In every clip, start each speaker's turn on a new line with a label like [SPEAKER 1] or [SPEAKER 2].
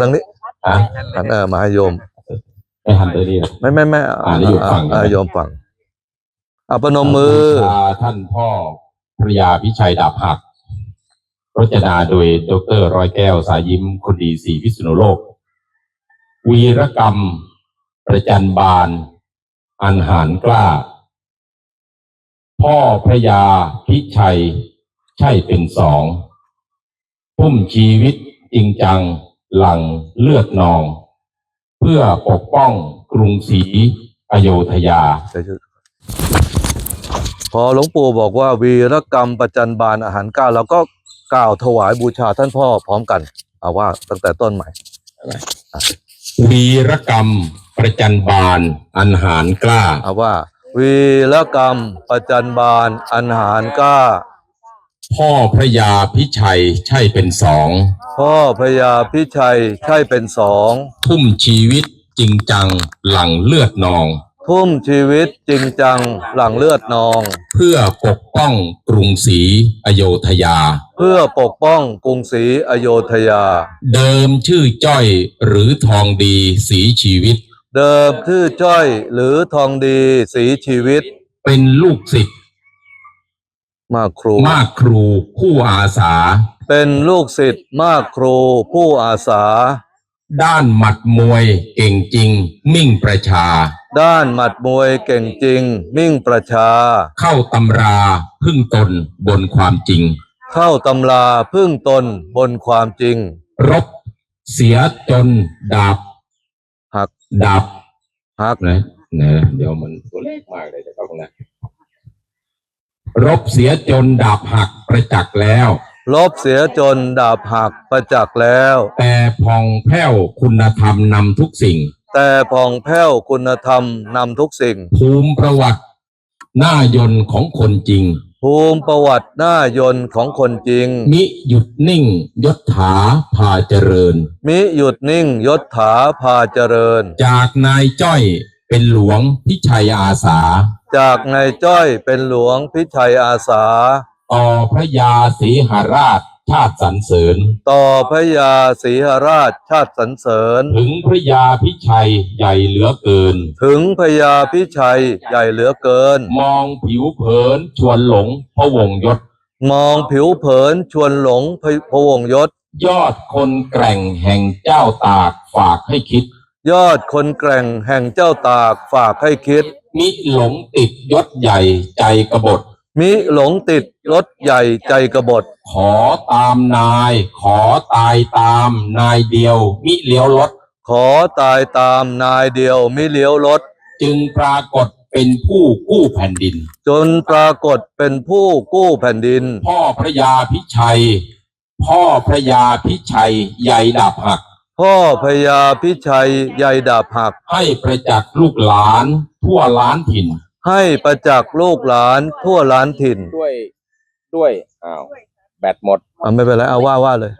[SPEAKER 1] ทางนี้
[SPEAKER 2] อะ
[SPEAKER 1] หันเออมาให้โยม
[SPEAKER 2] ไม่หันไปนี่นะ
[SPEAKER 1] ไม่ไม่ไม่
[SPEAKER 2] อ่าแล้วโยมฟัง
[SPEAKER 1] อ่า
[SPEAKER 2] ใช่ไหม
[SPEAKER 1] โยมฟังอะประนมมือ
[SPEAKER 2] บูชาท่านพ่อพระยาพิชัยดาบหักรจนาโดยดรร้อยแก้วสายยิ้มคนดีศรีพิษณุโลก วีรกรรม ประจันบาน อันหารกล้า พ่อพระยาพิชัย ใช่เป็นสอง พุ่มชีวิตจริงจัง หลังเลือดนอง เพื่อปกป้องกรุงศรีอโยธยา
[SPEAKER 1] พอหลวงปู่บอกว่าวีรกรรมประจันบานอาหารก้าวเราก็กล่าวถวายบูชาท่านพ่อพร้อมกันเอาว่าตั้งแต่ต้นใหม่
[SPEAKER 2] วีรกรรมประจันบานอันหารกล้า
[SPEAKER 1] เอาว่าวีรกรรมประจันบานอันหารกล้า
[SPEAKER 2] พ่อพระยาพิชัยใช่เป็นสอง
[SPEAKER 1] พ่อพญาพิชัยใช่เป็นสอง
[SPEAKER 2] ทุ่มชีวิตจริงจังหลังเลือดนอง
[SPEAKER 1] ทุ่มชีวิตจริงจังหลังเลือดนอง
[SPEAKER 2] เพื่อปกป้องกรุงศรีอโยธยา
[SPEAKER 1] เพื่อปกป้องกรุงศรีอโยธยา
[SPEAKER 2] เดิมชื่อจ้อยหรือทองดีสีชีวิต
[SPEAKER 1] เดิมชื่อจ้อยหรือทองดีสีชีวิต
[SPEAKER 2] เป็นลูกศิษย์
[SPEAKER 1] มากครู
[SPEAKER 2] มากครูผู้อาสา
[SPEAKER 1] เป็นลูกศิษย์มากครูผู้อาสา
[SPEAKER 2] ด้านหมัดมวยเก่งจริง มิ่งประชา
[SPEAKER 1] ด้านหมัดมวยเก่งจริง มิ่งประชา
[SPEAKER 2] เข้าตำราพึ่งตนบนความจริง
[SPEAKER 1] เข้าตำราพึ่งตนบนความจริง
[SPEAKER 2] รบเสียจนดาบ
[SPEAKER 1] หัก
[SPEAKER 2] ดาบ
[SPEAKER 1] หัก
[SPEAKER 2] นะนะเดี๋ยวมันตัวเล็กมากเลยเดี๋ยวครับนะ รบเสียจนดาบหักประจักษ์แล้ว
[SPEAKER 1] ลบเสียจนดาบหักประจักษ์แล้ว
[SPEAKER 2] แต่พองแผ้วคุณธรรมนำทุกสิ่ง
[SPEAKER 1] แต่ผ่องแผ้วคุณธรรมนำทุกสิ่ง
[SPEAKER 2] ภูมิประวัติ หน้ายนต์ของคนจริง
[SPEAKER 1] ภูมิประวัติหน้ายนต์ของคนจริง
[SPEAKER 2] มิหยุดนิ่งยศถาพาเจริญ
[SPEAKER 1] มิหยุดนิ่งยศถาพาเจริญ
[SPEAKER 2] จากนายจ้อยเป็นหลวงพิชัยอาสา
[SPEAKER 1] จากนายจ้อยเป็นหลวงพิชัยอาสา
[SPEAKER 2] ต่อพระยาศรีหราชชาติสรรเสริญ
[SPEAKER 1] ต่อพระยาศรีหราชชาติสรรเสริญ
[SPEAKER 2] ถึงพระยาพิชัยใหญ่เหลือเกิน
[SPEAKER 1] ถึงพญาพิชัยใหญ่เหลือเกิน
[SPEAKER 2] มองผิวเผินชวนหลงพระวงศ์ยศ
[SPEAKER 1] มองผิวเผินชวนหลงพพวงยศ
[SPEAKER 2] ยอดคนแกร่งแห่งเจ้าตากฝากให้คิด
[SPEAKER 1] ยอดคนแกร่งแห่งเจ้าตากฝากให้คิด
[SPEAKER 2] มิหลงติดยศใหญ่ใจกบฏ
[SPEAKER 1] มิหลงติดรถใหญ่ใจกบฏ
[SPEAKER 2] ขอตามนาย ขอตายตามนายเดียว มิเลี้ยวรถ
[SPEAKER 1] ขอตายตามนายเดียวมิเลี้ยวรถ
[SPEAKER 2] จึงปรากฏเป็นผู้กู้แผ่นดิน
[SPEAKER 1] จนปรากฏเป็นผู้กู้แผ่นดิน
[SPEAKER 2] พ่อพระยาพิชัย พ่อพระยาพิชัยใหญ่ดาบหัก
[SPEAKER 1] พ่อพญาพิชัยใหญ่ดาบหัก
[SPEAKER 2] ให้ประจักษ์ลูกหลาน ทั่วล้านถิ่น
[SPEAKER 1] ให้ประจักษ์ลูกหลานทั่วล้านถิ่น
[SPEAKER 3] ด้วยด้วยอ้าวแบตหมด
[SPEAKER 1] อะไม่เป็นไรเอาว่าว่าเลย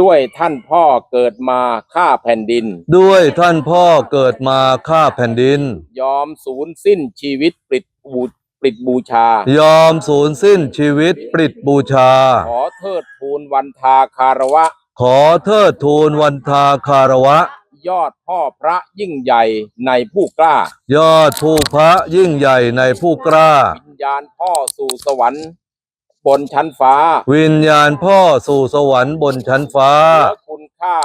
[SPEAKER 3] ด้วยท่านพ่อเกิดมาฆ่าแผ่นดิน
[SPEAKER 1] ด้วยท่านพ่อเกิดมาฆ่าแผ่นดิน
[SPEAKER 3] ยอมสูญสิ้นชีวิตปลิดบูปลิดบูชา
[SPEAKER 1] ยอมสูญสิ้นชีวิตปลิดบูชา
[SPEAKER 3] ขอเทิดทูนวันทาคารวะ
[SPEAKER 1] ขอเทิดทูนวันทาคารวะ
[SPEAKER 3] ยอดพ่อพระยิ่งใหญ่ในผู้กล้า
[SPEAKER 1] ยอดภูพระยิ่งใหญ่ในผู้กล้า
[SPEAKER 3] วิญญาณพ่อสู่สวรรค์ บนชั้นฟ้า
[SPEAKER 1] วิญญาณพ่อสู่สวรรค์บนชั้นฟ้า
[SPEAKER 3] เหลือคุณค่า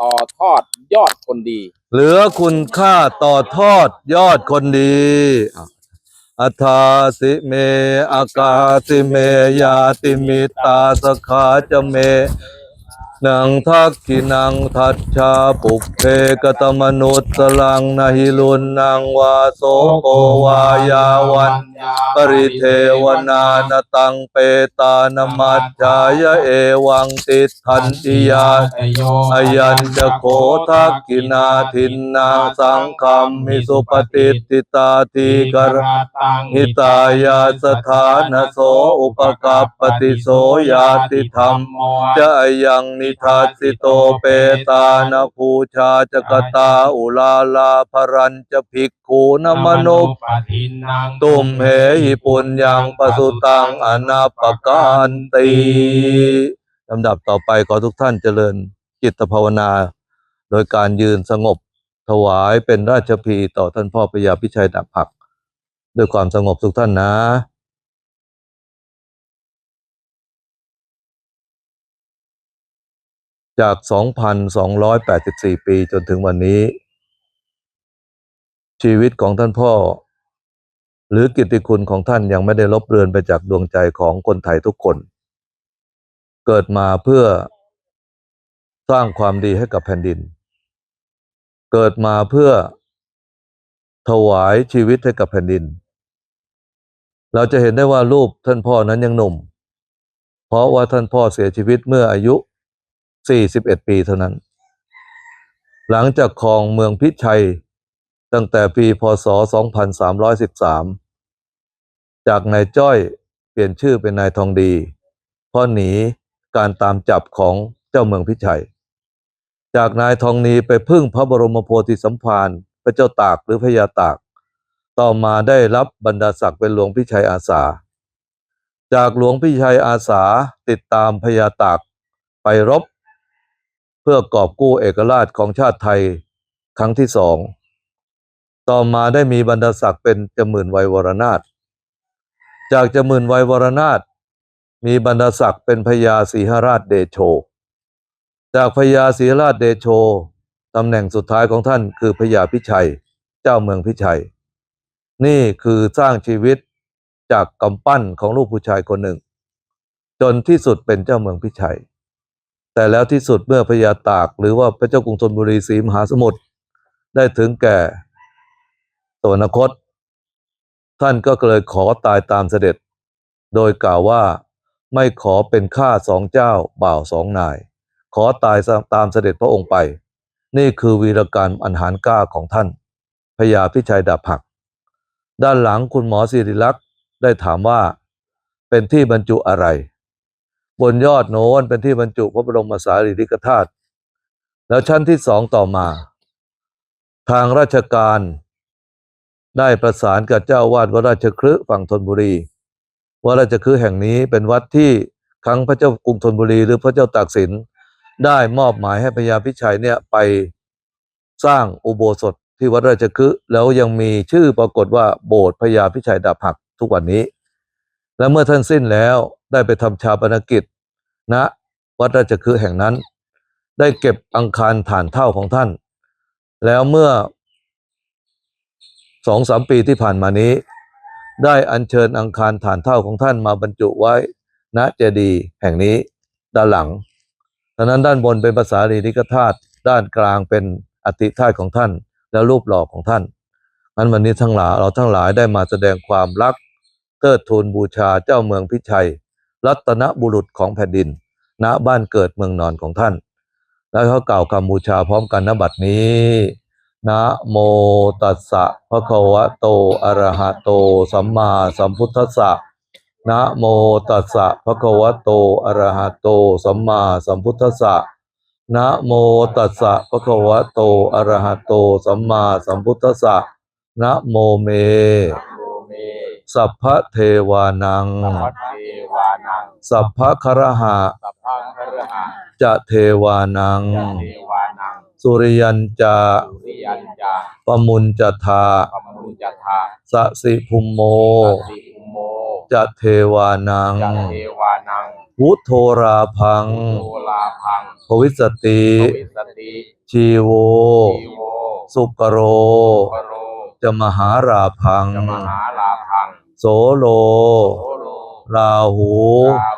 [SPEAKER 3] ต่อทอดยอดคนดี
[SPEAKER 1] เหลือคุณค่าต่อทอดยอดคนดีอัฏฐาสิเมอากาสิเมยาติมิตาสขาจะเม นังทักขินังทัชชาปุกเพกตมนุสสลังนหิลุนนังวาโสโกวายาวันปริเทวนานตังเปตานมัจจายเอวังติทันติยาอายัญจะโคทักกินาทินนาสังคัมมิสุปฏิติตาทีกรหิตายาสถานโสอุปกัปปติโสยาติธรรมจะยังนิทัสสิโตเปตานภูชาจกตาอุลาลาภรัญจะภิกขูนมนุปตุมเหหิปุญญังปสุตังอนาปการตีลำดับต่อไปขอทุกท่านเจริญจิตภาวนา โดยการยืนสงบถวายเป็นราชพีต่อท่านพ่อพญาพิชัยดับผัก ด้วยความสงบทุกท่านนะ จาก 2,284 ปีจนถึงวันนี้ ชีวิตของท่านพ่อ หรือกิตติคุณของท่านยังไม่ได้ลบเลือนไปจากดวงใจของคนไทยทุกคน เกิดมาเพื่อสร้างความดีให้กับแผ่นดิน เกิดมาเพื่อถวายชีวิตให้กับแผ่นดิน เราจะเห็นได้ว่ารูปท่านพ่อนั้นยังหนุ่ม เพราะว่าท่านพ่อเสียชีวิตเมื่ออายุ 41 ปีเท่านั้น หลังจากครองเมืองพิชัย ตั้งแต่ปีพศ 2313 จากนายจ้อยเปลี่ยนชื่อเป็นนายทองดีเพราะหนีการตามจับของเจ้าเมืองพิชัย จากนายทองนีไปพึ่งพระบรมโพธิสัมภารพระเจ้าตากหรือพระยาตาก ต่อมาได้รับบรรดาศักดิ์เป็นหลวงพิชัยอาสา จากหลวงพิชัยอาสาติดตามพญาตากไปรบ พื่อกอบกู้เอกราชของชาติไทยครั้งที่สอง ต่อมาได้มีบรรดาศักดิ์เป็นจมื่นไวยวรนาถ จากจมื่นไวยวรนาถมีบรรดาศักดิ์เป็นพญาศรีหราชเดโช จากพญาศรีหราชเดโชตำแหน่งสุดท้ายของท่านคือพญาพิชัย เจ้าเมืองพิชัย นี่คือสร้างชีวิตจากกำปั้นของลูกผู้ชายคนหนึ่ง จนที่สุดเป็นเจ้าเมืองพิชัย แต่แล้วที่สุดเมื่อพญาตากหรือว่าพระเจ้ากรุงธนบุรีศรีมหาสมุทรได้ถึงแก่สวรรคต ท่านก็เลยขอตายตามเสด็จ โดยกล่าวว่าไม่ขอเป็นข้าสองเจ้าบ่าวสองนาย ขอตายตามเสด็จพระองค์ไป นี่คือวีรการอันหารกล้าของท่านพญาพิชัยดาบหัก ด้านหลังคุณหมอศิริลักษ์ได้ถามว่า เป็นที่บรรจุอะไร บนยอดโน้นเป็นที่บรรจุพระบรมสารีริกธาตุแล้วชั้นที่สองต่อมา ทางราชการได้ประสานกับเจ้าวาดวัดราชคฤห์ฝั่งธนบุรีว่าราชคฤห์แห่งนี้เป็นวัดที่ครั้งพระเจ้ากรุงธนบุรีหรือพระเจ้าตากสิน ได้มอบหมายให้พญาพิชัยเนี่ยไปสร้างอุโบสถที่วัดราชคฤห์แล้วยังมีชื่อปรากฏว่าโบสถ์พญาพิชัยดาบหักทุกวันนี้ และเมื่อท่านสิ้นแล้ว ได้ไปทำชาปนกิจณะวัดราชคฤห์แห่งนั้น ได้เก็บอังคารฐานเท่าของท่าน แล้วเมื่อสองสามปีที่ผ่านมานี้ ได้อัญเชิญอังคารฐานเท่าของท่านมาบรรจุไว้ณเจดีย์แห่งนี้ด้านหลังดังนั้นด้านบนเป็นภาษาลีริกธาตุด้านกลางเป็นอติธาตุของท่าน และรูปหล่อของท่านงั้นวันนี้ทั้งหลายเราทั้งหลายได้มาแสดงความรักเทิดทูนบูชาเจ้าเมืองพิชัย รัตนบุรุษของแผ่นดิน ณบ้านเกิดเมืองนอนของท่าน แล้วเขากล่าวคำบูชาพร้อมกันณบัดนี้นะโมตัสสะภะคะวะโตอะระหะโต สัมมาสัมพุทธัสสะนะโมตัสสะภะคะวะโตอะระหะโต สัมมาสัมพุทธัสสะนะโมตัสสะภะคะวะโตอะระหะโต สัมมาสัมพุทธัสสะนะโมเม
[SPEAKER 3] โมเม
[SPEAKER 1] สัพพะเทวานัง
[SPEAKER 3] สัพพะเทวานัง
[SPEAKER 1] สัพพะครหะ
[SPEAKER 3] สัพพะครหะ
[SPEAKER 1] จะเทวานัง
[SPEAKER 3] ยะเทวานัง
[SPEAKER 1] สุริยันจะ
[SPEAKER 3] สุริยันจา
[SPEAKER 1] ปมุญจะทา
[SPEAKER 3] ปมมุจทา
[SPEAKER 1] สะสิภุมโม
[SPEAKER 3] สัสสิอุโม
[SPEAKER 1] จะเทวานัง
[SPEAKER 3] ยะเทวานัง
[SPEAKER 1] วุโทราพัง
[SPEAKER 3] โทลาพัง
[SPEAKER 1] ภวิสติ
[SPEAKER 3] ปวิสติ
[SPEAKER 1] ชีโว
[SPEAKER 3] ชีโว
[SPEAKER 1] สุกโร
[SPEAKER 3] ปโร
[SPEAKER 1] จะมหาราพัง
[SPEAKER 3] จะมหาลาพัง
[SPEAKER 1] โสโล
[SPEAKER 3] โสโล
[SPEAKER 1] ราหู
[SPEAKER 3] ราหู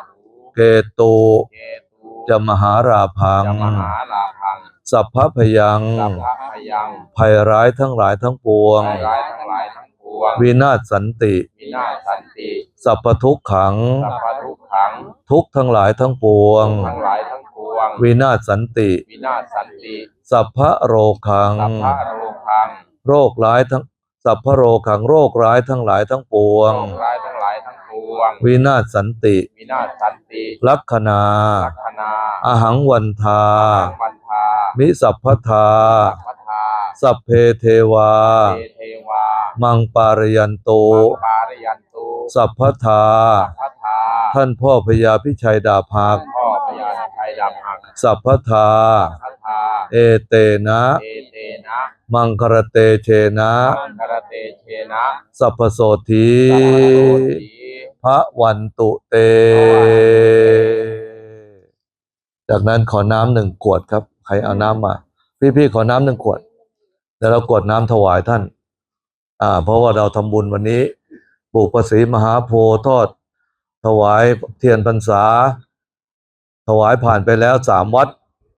[SPEAKER 1] เกตุ
[SPEAKER 3] เกตุ
[SPEAKER 1] จะมหาราพัง
[SPEAKER 3] จะมหาลาพัง
[SPEAKER 1] สัพพพยัง
[SPEAKER 3] สัพพะพยัง
[SPEAKER 1] ภัยร้ายทั้งหลายทั้งปวง
[SPEAKER 3] ภัยร้ายทั้งหลายทั้งปวง
[SPEAKER 1] วินาศสันติ
[SPEAKER 3] วินาศสันติ
[SPEAKER 1] สัพพทุกขัง
[SPEAKER 3] สัพพะทุกขัง
[SPEAKER 1] ทุกข์ทั้งหลายทั้งปวง
[SPEAKER 3] ทั้งหลายทั้งปวง
[SPEAKER 1] วินาศสันติ
[SPEAKER 3] วินาศสันติ
[SPEAKER 1] สัพพะโรคัง
[SPEAKER 3] สัพพะโรคัง
[SPEAKER 1] โรคร้ายทั้งสัพพะโรคังโรคร้ายทั้งหลายทั้งปวง
[SPEAKER 3] โรคร้ายทั้งหลายทั้งป วง
[SPEAKER 1] วินาศสันติ
[SPEAKER 3] วินาศสันติ
[SPEAKER 1] ลักขณา
[SPEAKER 3] ลักขณา
[SPEAKER 1] อาหังวันทา
[SPEAKER 3] ปันทา
[SPEAKER 1] มิสัพพทา
[SPEAKER 3] สัพพทา
[SPEAKER 1] สัพเพเทวา
[SPEAKER 3] เทเทวา
[SPEAKER 1] มังปารยันโต
[SPEAKER 3] มังปารยันตุ
[SPEAKER 1] สัพพทา
[SPEAKER 3] สัพพทา
[SPEAKER 1] ท่านพ่อพญาพิชัยดาภาค
[SPEAKER 3] พ่อพญาไทยดำหัก
[SPEAKER 1] สัพพทา
[SPEAKER 2] พัทธา
[SPEAKER 1] เอเตนะ
[SPEAKER 2] เอเตนะ
[SPEAKER 1] มังครเตเชนะ
[SPEAKER 2] มังคารเตเชนะ
[SPEAKER 1] สัพพโสธี
[SPEAKER 2] สั พ
[SPEAKER 1] ระวันตุเต จากนั้นขอน้ำหนึ่งขวดครับ ใครเอาน้ำมา พี่ๆขอน้ำหนึ่งขวดเดี๋ยวเรากวดน้ำถวายท่าน อ่า เพราะว่าเราทำบุญวันนี้ปลูกประสีมหาโพธิ์ทอด ถวายเทียนพรรษา ถวายผ่านไปแล้วสามวัด